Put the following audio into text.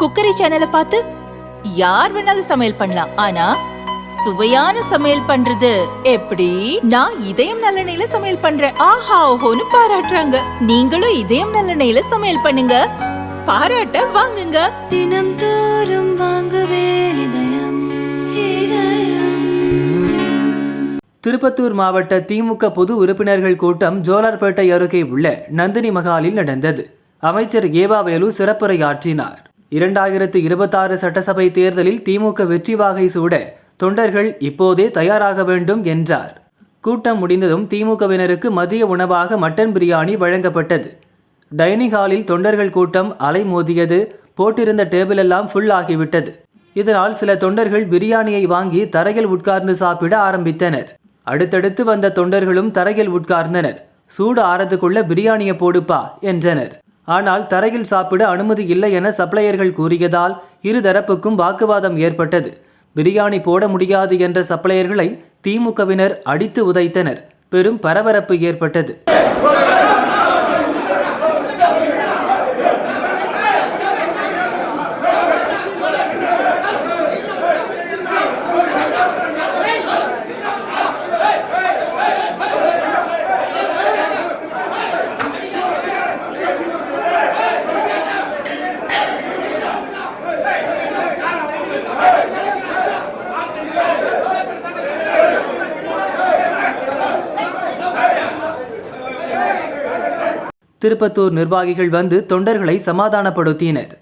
Cookery சேனலை பார்த்து யார் வேணாலும் சமையல் பண்ணலாம். ஆனா சுவையான சமையல் பண்றது எப்படி? நான் இதயம் நல்லெண்ணெயில சமையல் பண்றேன். ஆஹா ஓஹோன்னு பாராட்டுறாங்க. நீங்களும் இதயம் நல்லெண்ணெயில சமையல் பண்ணுங்க. பாராட்ட வாங்குங்க. தினம் தோறும் வாங்குவே இதயம் இதயம். திருப்பத்தூர் மாவட்ட திமுக பொது உறுப்பினர்கள் கூட்டம் ஜோலார்பேட்டை அருகே உள்ள நந்தினி மகாலில் நடந்தது. அமைச்சர் ஏவாவேலு சிறப்புரையாற்றினார். இரண்டாயிரத்து இருபத்தாறு சட்டசபை தேர்தலில் திமுக வெற்றி வாகை சூட தொண்டர்கள் இப்போதே தயாராக வேண்டும் என்றார். கூட்டம் முடிந்ததும் திமுகவினருக்கு மதிய உணவாக மட்டன் பிரியாணி வழங்கப்பட்டது. டைனிங் ஹாலில் தொண்டர்கள் கூட்டம் அலைமோதியது போட்டிருந்த டேபிள் எல்லாம் ஃபுல் ஆகிவிட்டது. இதனால் சில தொண்டர்கள் பிரியாணியை வாங்கி தரையில் உட்கார்ந்து சாப்பிட ஆரம்பித்தனர். அடுத்தடுத்து வந்த தொண்டர்களும் தரையில் உட்கார்ந்தனர். சூடு ஆறதுக்குள்ள பிரியாணியை போடுப்பா என்றனர். ஆனால் தரையில் சாப்பிட அனுமதி இல்லை என சப்ளையர்கள் கூறியதால் இருதரப்புக்கும் வாக்குவாதம் ஏற்பட்டது. பிரியாணி போட முடியாது என்ற சப்ளையர்களை திமுகவினர் அடித்து உதைத்தனர். பெரும் பரபரப்பு ஏற்பட்டது. திருப்பத்தூர் நிர்வாகிகள் வந்து தொண்டர்களை சமாதானப்படுத்தினர்.